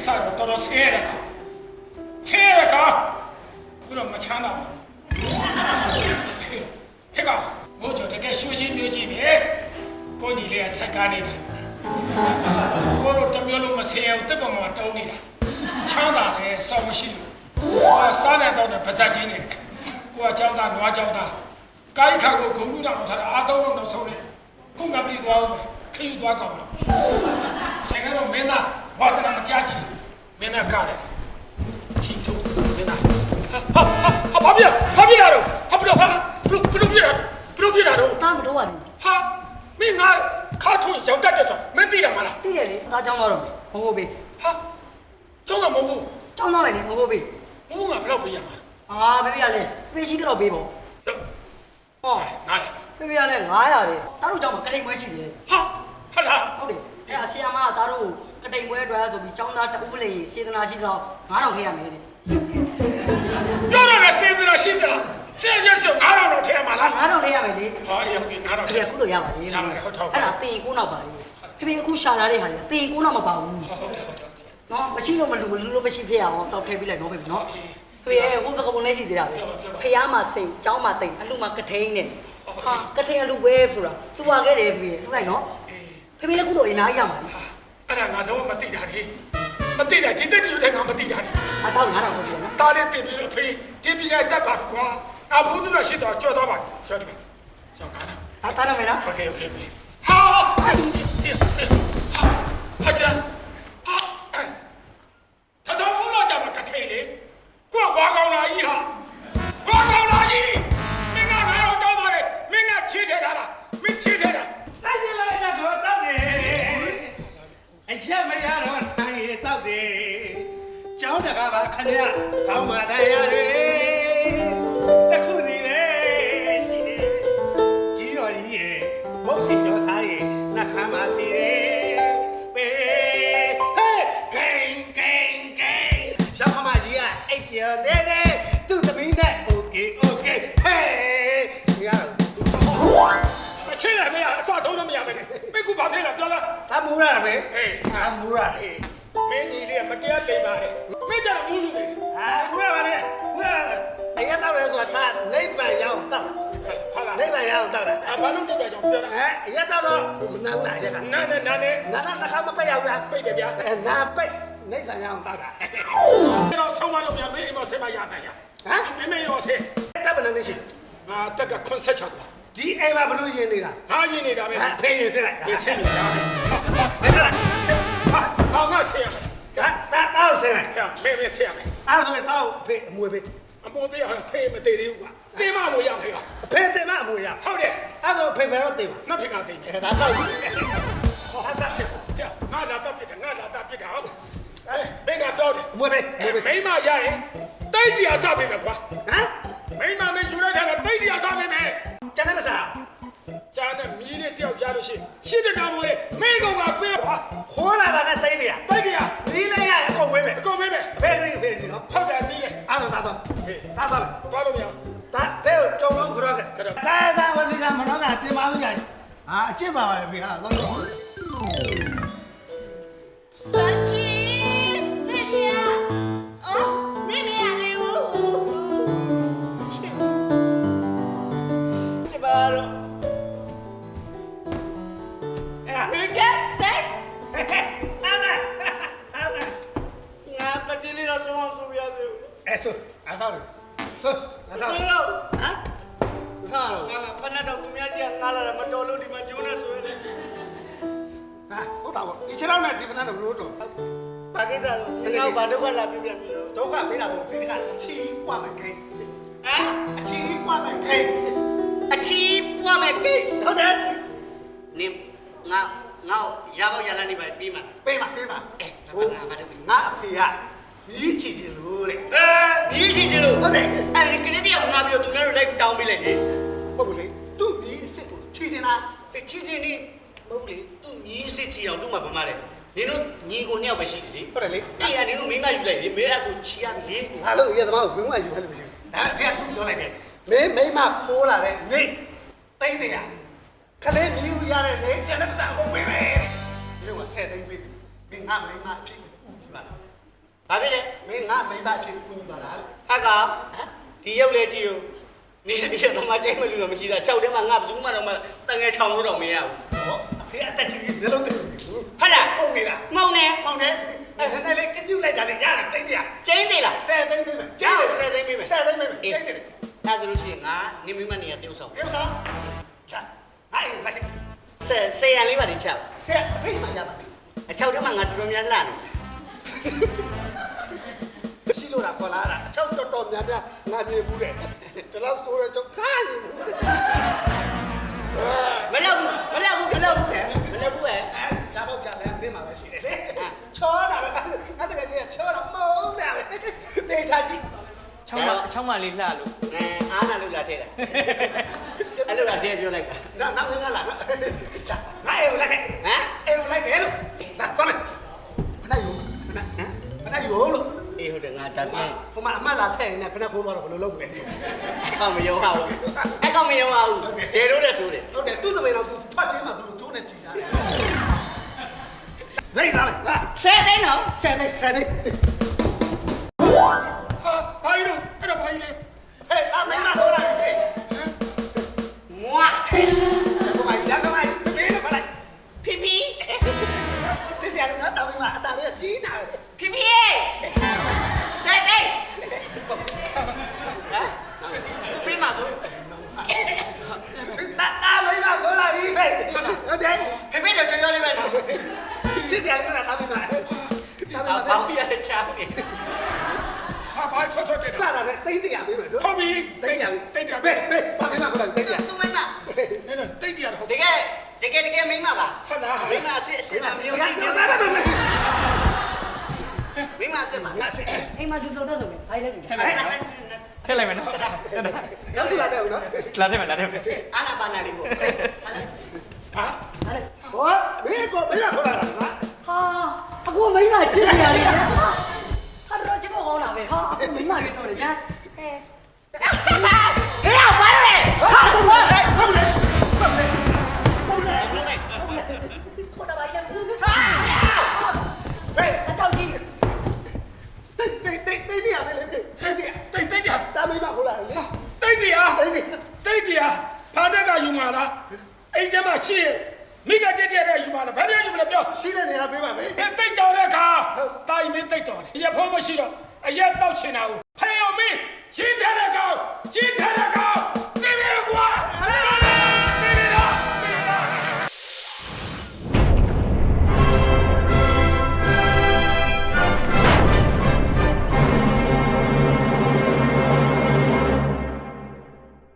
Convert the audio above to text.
အစားတော့တော်တော်ဆင်းရဲတဲ့ကောင်ဆင်းရဲတဲ့ကောင်သူတော့မချမ်းသာပါဘူးဟဲ့ကောင်မို့ကြောင့်တကယ်ရွှေချင်းမျိုးကြီးပဲကိုညီလေးကဆက်ကားနေတာကိုတို့တစ်မျိုးလုံးမဆင်းရဲဘူးတက်ပေါ်မှာတုံးနေတာချမ်းသာတယ်စောင့်မရှိလို့ဟောစားတဲ့တော့တဲ့ပါဇက်ကြီးနေကိုကကြောင်းသားနွားကြောင်းသားကိုင်းခါကိုဂုံလူတောင်ထားတာအားသုံးလုံးတော့ဆုံးနေခုငါပြည်သွားဦးမယ်ခရီးသွားကောက်ပါတော့ချိန်ကတော့မင်းသား ဝါသနာမကြားကြည့်မင်းသားကလည်းချီထုတ်မင်းသားဟာဟာဟာဘာပြဘာပြလာတော့ဟာဘလို့ဟာဘလို့ဘလို့ပြလာဘလို့ပြလာတော့တားမတော့ပါဘူးဟာမင်းငါခါထုံရောက်တတ်တယ်ဆိုမင်းသိတယ်မလားသိတယ်လေတားကြောင်းတော့မဟုတ်ဘူးဟာကျောင်းကမဟုတ်ဘူးကြောင်းတော့လေမဟုတ်ဘူးမဟုတ်ငါဘယ်တော့ပြရမှာအာဘေဘီကလည်းပေးရှိတော့ပေးပေါ့ဟောငါဘေဘီကလည်း900လေတားတို့ကြောင်းမှာကတိတ်ပွဲရှိတယ်ဟာဟာလားဟုတ်တယ်အဲ့အဆီယမကတားတို့ ကတိတ်ပွဲအတွက်ဆိုပြီးကြောင်းသားတဦးလေးစေတနာရှိတော့9000ခေရမယ်တဲ့ပြောတော့လည်းစေးတယ်ရှိတယ်ဆဲရရှောင်းငါတော့တော့ထဲမှာလား9000ခေရမယ်လေဟာရောက်ပြီငါတော့ဖေဖေကုသိုလ်ရပါလေအဲ့ဒါတင်ကိုနောက်ပါလေဖေဖေအခုရှာလာတဲ့ဟာလေတင်ကိုနောက်မပါဘူးဟုတ်တယ်ဟုတ်တယ်ဟုတ်တယ်နော်မရှိလို့မလူလူလို့မရှိဖြစ်ရအောင်တော့ထည့်ပေးလိုက်နော်ဖေဖေနော်ဖေဖေဟိုကကပုံလေးရှိသေးတာပဲဖေရမှာစိတ်ကျောင်းမှာတိတ်အလှမှာကထိန်နဲ့ဟာကထိန်အလှပဲဆိုတာသူပါခဲ့တယ်ဖေဖေထုတ်လိုက်နော်ဖေဖေလည်းကုသိုလ်အများကြီးရမှာလေ အဲ့ဒါငါလုံးဝမသိတာလေမသိတာဒီတက်တူတဲ့ငါမသိတာလေအတော့ငါတော့ဟုတ်ပြီနော်တားလေးတင်ပြီးတော့ဖေးဒီပြရတတ်ပါကွာအဘုသူရရှိတော့ကြော်တော့ပါရှော့တယ်ရှော့ကားလားအတားတော့မယ်နော် Okay okay okay ဟာဟာကြာဟာသာသာဘုလို့ကြမှာတထေလေကိုကွာကောင်းလာကြီးဟာ ခင်ဗျာကောင်းပါတရားတွေတစ်ခုစီပဲရှိနေကြီးတော်ကြီးရဲ့မုတ်စီကျော်စားရဲ့နှခမ်းပါစီရဲ့ပေဟဲ့ဂိင်ဂိင်ဂိင်ရှောင်းခမကြီးကအိတ်ပြော်နေနေသူ့သမီးနဲ့ okay okay ဟဲ့ဒီကတော့အချင်းလည်းမရအဆအဆုံးလည်းမရပဲနဲ့မင်းကဘာဖြစ်လဲပြောလားဒါမူရတာပဲဟေးဒါမူရတာဟေးမင်းကြီးလေးကမတရားလိမ်ပါတယ် ကြတာဘူးလို့လေဟာဘူးရပါနဲ့ဘူးရပါနဲ့ဘယ်ရောက်လဲဆိုတာဒါနိဗ္ဗာန်ရောက်တော့ဟာလားနိဗ္ဗာန်ရောက်တော့လားဘာလို့တိတ်ကြကြောင်ပြောတာဟဲ့ရက်တော့မနာဘူးလားရက်နာနဲ့နာနဲ့နာနဲ့တစ်ခါမပက်ရောက်လားပိတ်တယ်ဗျာအဲနာပိတ်နိဗ္ဗာန်ရောက်တော့လားကျွန်တော်ဆုံးမလို့ဗျာမင်းအိမ်မဆဲမရနိုင်ရဟမ်မင်းမရောဆဲတပ်ပလန်နေရှိငါတက်ကခွန်ဆက်ချောက်ပါဒီအိမ်မှာဘလို့ယင်နေတာဟာယင်နေတာပဲဖေးယင်ဆက်လိုက်ဖေးဆက်နေတာဟာဟာငါဆဲရမယ်ဟမ် တာတော့စလိုက်ဟဲ့မင်းမင်းဆဲရမယ်အဲ့ဆိုတော့ဖေးအမွေဖေးအပေါ်သေးအောင်ဖေးမသေးသေးဘူးကွာသေမလို့ရမယ်ကွာဖေးတယ်မအမွေရဟုတ်တယ်အဲ့ဆိုဖေးမယ်တော့တယ်ပါနောက်ဖြစ်ကသိမယ်အဲ့ဒါတော့ဟာစားတယ်ငါလာတော့ပြစ်တယ်ငါလာတော့ပြစ်တာဟုတ်မင်းကပြောတယ်အမွေဖေးအမွေဖေးမိမရရင်တိတ်တရားစားပေးမယ်ကွာဟမ်မိမမယူလိုက်တာတိတ်တရားစားပေးမယ်ကျန်တဲ့မစားကျန်တဲ့မီးလေးတယောက်ရလို့ရှိရှိတဲ့ကောင်မိုးလေးမင်းကောင်ကပေးပါခိုးလာတာနဲ့တိတ်တယ်တိတ်တရား ဟာအကျင့်ပါပါလေဖေးဟာတော့ Sachi, Celia. Oh, Mimi Aliu. ကျပါတော့အဲ့ Mika, tek. အာလာအာလာ Nga patili na sumo subiya de. အဲ့ဆိုအဆောက်ဆိုအဆောက်ဟမ် တ်တာပေါ့ဒီခြေထောက်နဲ့ဒီဖနာတော့လို့တော့ Pakita lo. Nga ba do ka la bibia mi lo. ဒုက္ခပေးတာပေါ့ဒီကချီးပွားမယ်ကိန်း Ha? အချီးပွားမယ်ကိန်း Achi puwa me ke. ဟုတ်တယ် Ni nga nga ya ba ya la ni ba pi ma. ပေးပါပေးပါ Eh, ဟို nga ba do. ငါအဖေကမြည်ချီချင်လို့တဲ့ Eh, ni si ji lo. ဟုတ်တယ် Eh, ke ni dia nga bi lo tu nga lo like down bi le ni. ဟုတ်ဘူးလေသူ့မြည်အစ်စ်ကိုချီချင်တာ Te chi ji ni မဟုတ်လေသူညီအစ်စ်ချီအောင်လုပ်မှာဗမာတယ်နင်တို့ညီကိုနှစ်ယောက်ပဲရှိတယ်လေဟုတ်တယ်လေအေးကနင်တို့မိမယူလိုက်လေမဲအဲ့ဒါဆိုချီရပြီလေငါလို့ရသမားကိုဘင်းဝယူခဲ့လို့မရှိဘူးဒါတည်းကသူပြောလိုက်တယ်မင်းမိမခိုးလာတဲ့နေတိမ့်နေရခလေးမြည်ရတဲ့နေကျန်တဲ့ပစာအုံးပေးမယ်လို့ကဆယ်သိမ့်ပေးပြီမင်းငါမိမအဖြစ်ဥပြီးပါလားဘာဖြစ်လဲမင်းငါမိမဖြစ်ကူညီပါလားလို့ဟာကောင်ဒီရုပ်လေးကြည့်ဦးနေဒီတော့မှကြိုက်မလို့တော့မရှိတာ6ထဲမှာငါဘယ်သူမှတော့မတငယ်ထောင်လို့တော့မရဘူးဟောအ ဖေအသက်ကြီးမျက်လုံးသိဘူးဟုတ်လားပုံနေတာငုံနေပေါင်နေအဲနည်းနည်းလေးကပြုတ်လိုက်တာလေရတယ်တိတ်တရကျင်းတယ်လားဆယ်သိန်းပေးမယ်ကျင်းတယ်ဆယ်သိန်းပေးမယ်ဆယ်သိန်းပေးမယ်ကျင်းတယ်အဲ့ဒါဆိုလို့ရှိရင်ငါနေမိမနေရပြုတ်ဆောင်ရုပ်ဆောင်လာဟာအေးလိုက်ဆယ်ဆယ်ရန်လေးပါလိမ့်ချပါဆယ်အဖေးစမှရပါလိမ့်အ6ထဲမှာငါတော်တော်များလာနေရှိလို့တာခေါ်လာတာအချောက်တော်တော်များများငါမြင်ဘူးတဲ့ဒီလောက်ဆိုတော့ကျောက်ခါနေဘူး မလောက်ဘူးမလောက်ဘူးမလောက်ဘူးဟဲ့မလောက်ဘူးဟဲ့အဲဂျာပေါက်ကြလဲနေမှာပဲရှိတယ်လေချောတာပဲငါတကယ်ကြီးချောတာမဟုတ်တာပဲတေချာကြည့်ချောင်းမချောင်းမလေးလှလို့အဲအားနာလို့လာထဲတာအဲ့လိုလာထဲပြောလိုက်တာနောက်နောက်ငါလာနော်ငါအေးလိုက်ခဲ့ဟမ်အေးလိုက်ခဲ့လို့လာသွားမယ်မနိုင်ဘူးမနိုင်ဟမ်မနိုင်ဘူးလို့ အေးဟုတ်တယ်ငါတာပြင်းဟိုမှာအမလာထည့်နေခဏခိုးသွားတော့ဘယ်လိုလုပ်မလဲအကောင်မယုံပါဘူးအကောင်မယုံပါဘူးဒေတို့တဲ့ဆိုတယ်ဟုတ်တယ်သူ့စပယ်တော့သူထွက်ပြေးမှသူတို့ကျိုးနဲ့ကြည်တာလေလာမယ်လာဆယ်သိန်းတော့ဆယ်သိဆယ်သိဟာ ဆော့ဆော့တဲ့လာတာနဲ့တိတ်တရားပြီမယ်ဆိုဟုတ်ပြီတိတ်တရားပြီတိတ်တယ်ဖေးဖေးဘာမိမဟိုလာတိတ်တရားသူမိမအဲ့ဒါတိတ်တယ်ဟုတ်တကယ်တကယ်တကယ်မိမပါဟုတ်လားမိမအစ်အစ်ဒီမမှာမစီယုံရကြည်ရနေရပါရရမိမအစ်မငါစစ်အိမ်မှာလူစုံတော့ဆိုရင်ဘာလဲလဲထည့်လိုက်မယ်ထည့်လိုက်မယ်နော်နောက်ထပ်လာတယ်နော်လာထည့်မယ်လာထည့်မယ်အာနာပါနာလေးကိုဟာဟာလေဟောမင်းကိုမင်းကဟိုလာတာငါဟာအခုမိမချစ်စရာလေးဟာတော့ချစ်ဖို့ ကောင်းတာပဲဟာအခုမိမရွေးတော့တယ်ညာဟဲ့ဟဲ့ဘာလို့လဲဟာဘာလို့လဲဘာလို့လဲဘာလို့လဲဘာလို့လဲဘာလို့လဲဘာလို့လဲဟာဟဲ့အချောက်ကြီးတိတ်တိတ်တိတ်တိတ်ပြရမယ်လေတိတ်တိတ်တိတ်တိတ်ပြတာမိမဟုတ်လားလေတိတ်တရားတိတ်တိတ်တိတ်တရားဖာတက်ကယူမှာလားအဲ့တည်းမှာရှိရဲ့မိကတက်တက်တဲ့ယူမှာလားဘာပြန်ယူမလဲပြောရှိတဲ့နေရာပေးပါမယ်တိတ်တော်တဲ့အခါတာကြီးမင်းတိတ်တော်တယ်ရဖို့မရှိတော့ အရက်တောက်ချင်တာကိုဖယ်အောင်မင်းရှင်းထားတဲ့ကောင်ရှင်းထားတဲ့ကောင်